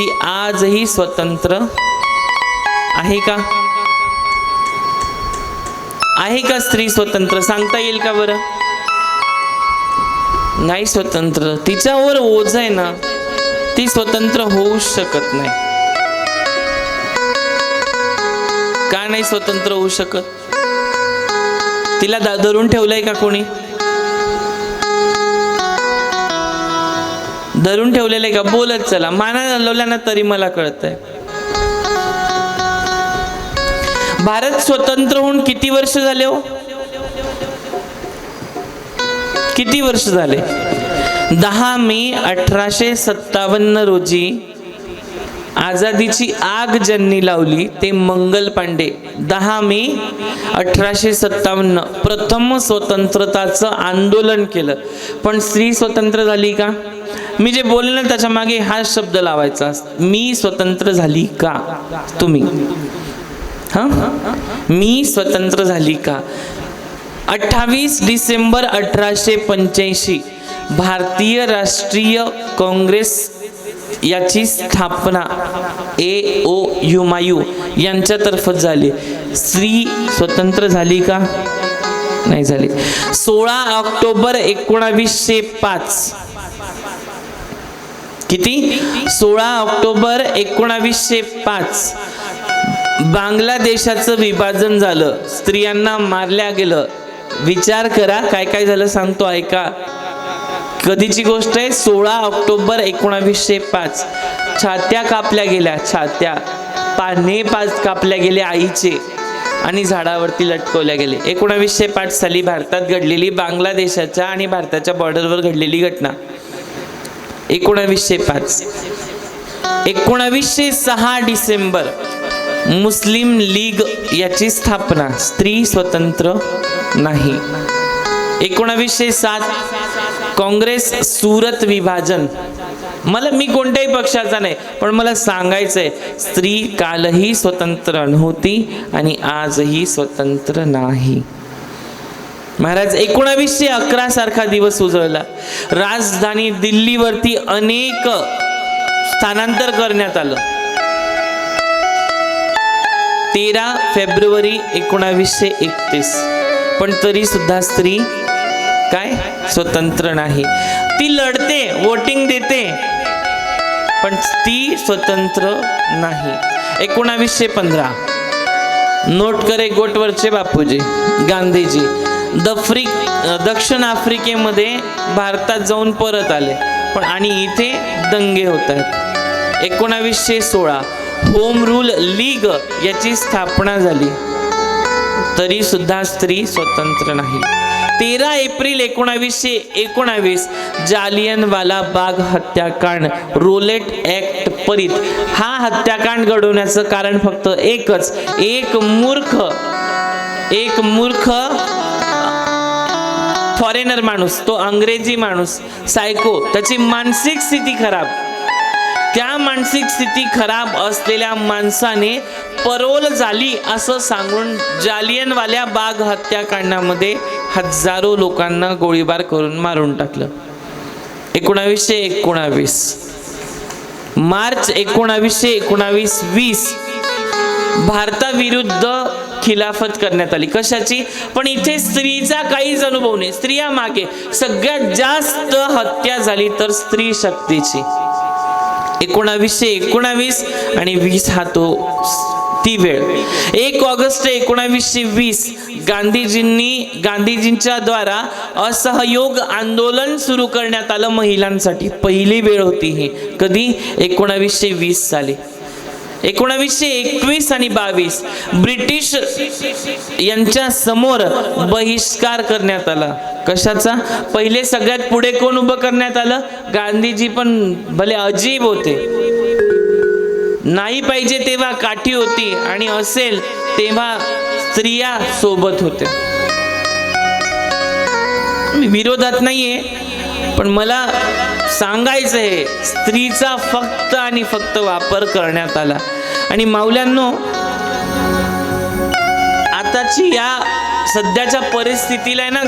ती आजही स्वतंत्र आहे का? आहे का स्त्री स्वतंत्र? सांगता येईल का बरं? नाही स्वतंत्र. तिच्यावर ओझ आहे ना ती स्वतंत्र होऊ शकत नाही. का नाही स्वतंत्र होऊ शकत? तिला दा- धरून ठेवलंय का कोणी? धरून ठेवलेलं आहे का? बोलत चला. माना हलवल्या ना तरी मला कळतंय. भारत स्वतंत्र होऊन किती वर्ष झाले हो? किती वर्ष झाले? दहा मे अठराशे सत्तावन्न रोजी आझादीची आग ज्यांनी लावली ते मंगल पांडे. दहा मे अठराशे सत्तावन्न. प्रथम स्वतंत्रताचं आंदोलन केलं. पण स्त्री स्वतंत्र झाली का? मी जे बोलले ना त्याच्यामागे हा शब्द लावायचा. मी स्वतंत्र झाली का? तुम्ही. हां? मी स्वतंत्र झाली का? अठ्ठावीस डिसेंबर अठराशे पंच्याऐंशी भारतीय राष्ट्रीय काँग्रेस याची स्थापना ए ओ युमायू यांच्यातर्फे झाली. स्त्री स्वतंत्र झाली का? नाही झाली. सोळा ऑक्टोबर एकोणावीसशे पाच किती? सोळा ऑक्टोबर एकोणावीसशे पाच. बांगलादेशाचं विभाजन झालं. स्त्रियांना मारल्या गेलं. विचार करा काय काय झालं सांगतो ऐका. कधीची गोष्ट आहे? सोळा ऑक्टोबर एकोणावीसशे पाच. छात्या कापल्या गेल्या छात्या. पाने पाच कापल्या गेल्या आईचे आणि झाडावरती लटकवल्या गेले. एकोणावीसशे पाच साली भारतात घडलेली बांगलादेशाच्या आणि भारताच्या बॉर्डरवर घडलेली घटना. एकोणावीसशे पाच. एकोणावीसशे सहा डिसेंबर मुस्लिम लीग याची स्थापना स्त्री स्वतंत्र नाही. एकोणावीसशे सात काँग्रेस सुरत विभाजन. मला मी कोणत्याही पक्षाचा नाही पण मला सांगायचंय स्त्री कालही स्वतंत्र नव्हती आणि आजही स्वतंत्र नाही. महाराज एकोणावीसशे अकरा सारखा दिवस उजळला. राजधानी दिल्लीवरती अनेक स्थानांतर करण्यात आलं. तेरा फेब्रुवारी एकोणावीसशे एकतीस. पण तरी सुद्धा स्त्री काय? स्वतंत्र नाही. ती लढते वोटिंग देते पण ती स्वतंत्र नाही. एकोणावीसशे पंधरा. नोट करे गोटवरचे बापूजी गांधीजी. दफ्रिक दक्षिण आफ्रिकेमध्ये भारतात जाऊन परत आले. पण आणि इथे दंगे होत आहेत. एकोणावीसशे सोळा होम रूल लीग याची स्थापना झाली. तरी सुद्धा स्त्री स्वतंत्र नाही. तेरा एप्रिल एकोणावीसशे एकोणावीस जालियनवाला बाग हत्याकांड रोलेट ॲक्ट परित. हा हत्याकांड घडवण्याचं कारण फक्त एकच एक मूर्ख एक मूर्ख फॉरेनर माणूस तो अंग्रेजी माणूस सायको त्याची मानसिक स्थिती खराब. त्या मानसिक स्थिती खराब असलेल्या माणसाने परोल झाली असं सांगून जालियनवाल्या बाग हत्याकांडामध्ये हजारो लोकांना गोळीबार करून मारून टाकलं. एकोणावीसशे एकोणावीस. मार्च एकोणावीसशे एकोणावीस वीस. भारताविरुद्ध खिलाफत करण्यात आली. कशाची? पण इथे स्त्रीचा काहीच अनुभव नाही. स्त्रिया मागे. सगळ्यात जास्त हत्या झाली तर स्त्री शक्तीची. एकोणावीसशे एकोणावीस आणि वीस हा तो ती वेळ. एक ऑगस्ट एकोणावीसशे वीस गांधीजींनी गांधीजींच्या द्वारा असहयोग आंदोलन सुरू करण्यात आलं महिलांसाठी. पहिली वेळ होती ही. कधी? एकोणावीसशे वीस साली. एकोणावीसशे एकवीस आणि बावीस. ब्रिटिश यांच्या समोर बहिष्कार करण्यात आला. कशाचा? पहिले सगळ्यात पुढे कोण उभं करण्यात आलं? गांधीजी पण भले अजीब होते. नाही पाहिजे तेव्हा काठी होती आणि असेल तेव्हा स्त्रिया सोबत होत्या. विरोधात नाहीये पण मला सांगायचं आहे स्त्रीचा फक्त आणि फक्त वापर करण्यात आला. आणि माऊल्यांनो आताची या सध्याच्या परिस्थितीला आहे ना